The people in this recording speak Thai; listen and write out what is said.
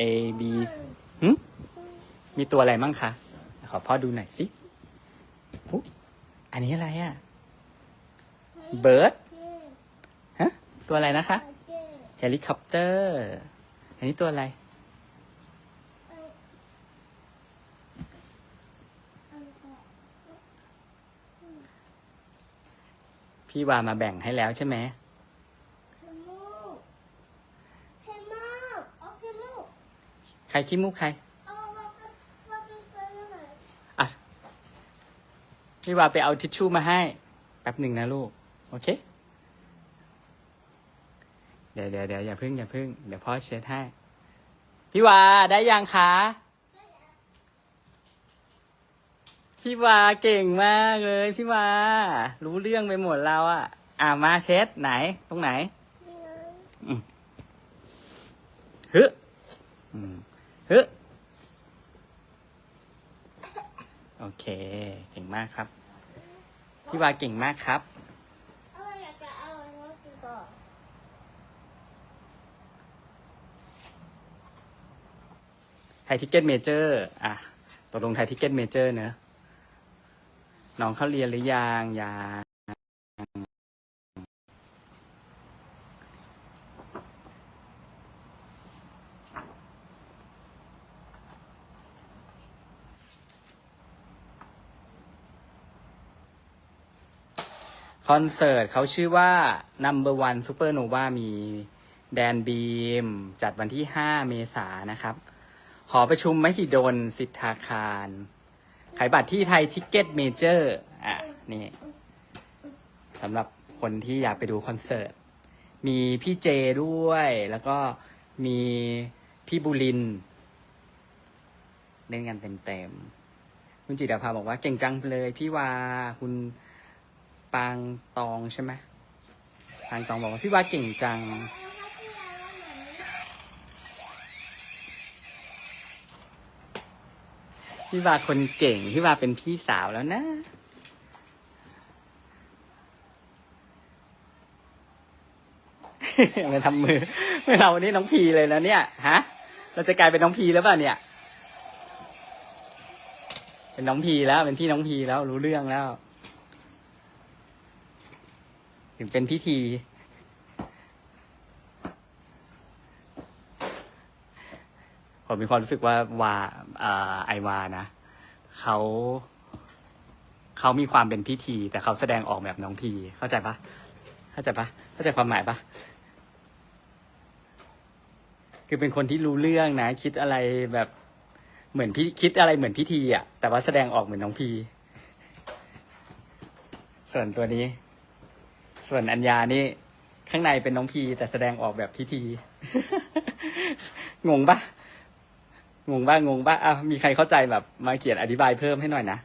A B หึมีตัวอะไรมั่งคะ ขอพ่อดูหน่อยสิอุ๊ยอันนี้อะไรอะ Bird ฮะ ตัวอะไรนะคะ เฮลิคอปเตอร์ อันนี้ตัวอะไร พี่วามาแบ่งให้แล้วใช่ไหม ใครขี้มูกใครอะพี่วาไปเอาทิชชู่มาให้แป๊บหนึ่งนะลูก โอเค เดี๋ยวเดี๋ยวเดี๋ยวอย่าพึ่งอย่าพึ่งเดี๋ยวพ่อเช็ดให้ พี่วาได้ยังคะพี่วาเก่งมากเลยพี่วารู้เรื่องไปหมดแล้วอะอ่ามาเช็ดไหน ตรงไหนฮึอืม ฮึโอเค เก่งมากครับ พี่วาเก่งมากครับไทยทิกเก็ตเมเจอร์อะตกลงไทยทิกเก็ตเมเจอร์เนอะน้องเข้าเรียนหรือยังยัง คอนเสิร์ตเขาชื่อว่า Number One Supernova มีแดนบีม จัดวันที่ 5 เมษายนนะครับ หอประชุมมหิดลสิทธาคาร ขายบัตรที่ไทยทิกเก็ตเมเจอร์อะ นี่สำหรับคนที่อยากไปดูคอนเสิร์ต มีพี่เจด้วย แล้วก็มีพี่บุรินเล่นกันเต็มๆ คุณจิตรภาบอกว่าเก่งจังเลยพี่วาคุณ ปางตองใช่ไหมปางตองบอกว่าพี่วาเก่งจัง พี่วาคนเก่ง พี่วาเป็นพี่สาวแล้วนะมาทำมือ ไม่เราวันนี้น้องพีเลยนะเนี่ย ฮะ เราจะกลายเป็นน้องพีแล้วป่ะเนี่ย เป็นน้องพีแล้ว เป็นพี่น้องพีแล้วรู้เรื่องแล้ว ถึงเป็นพิธี ผมมีความรู้สึกว่าวาไอวานะเขาเขามีความเป็นพิธี แต่เขาแสดงออกแบบน้องพีเข้าใจปะเข้าใจปะเข้าใจความหมายปะคือเป็นคนที่รู้เรื่องนะ คิดอะไรแบบเหมือนพี่คิดอะไรเหมือนพิธีอะ แต่ว่าแสดงออกเหมือนน้องพีส่วนตัวนี้ ส่วนอัญญานี่ข้างในเป็นน้องพีแต่แสดงออกแบบพิธี งงปะงงบ้างงงบ้างอะมีใครเข้าใจแบบมาเขียนอธิบายเพิ่มให้หน่อยนะ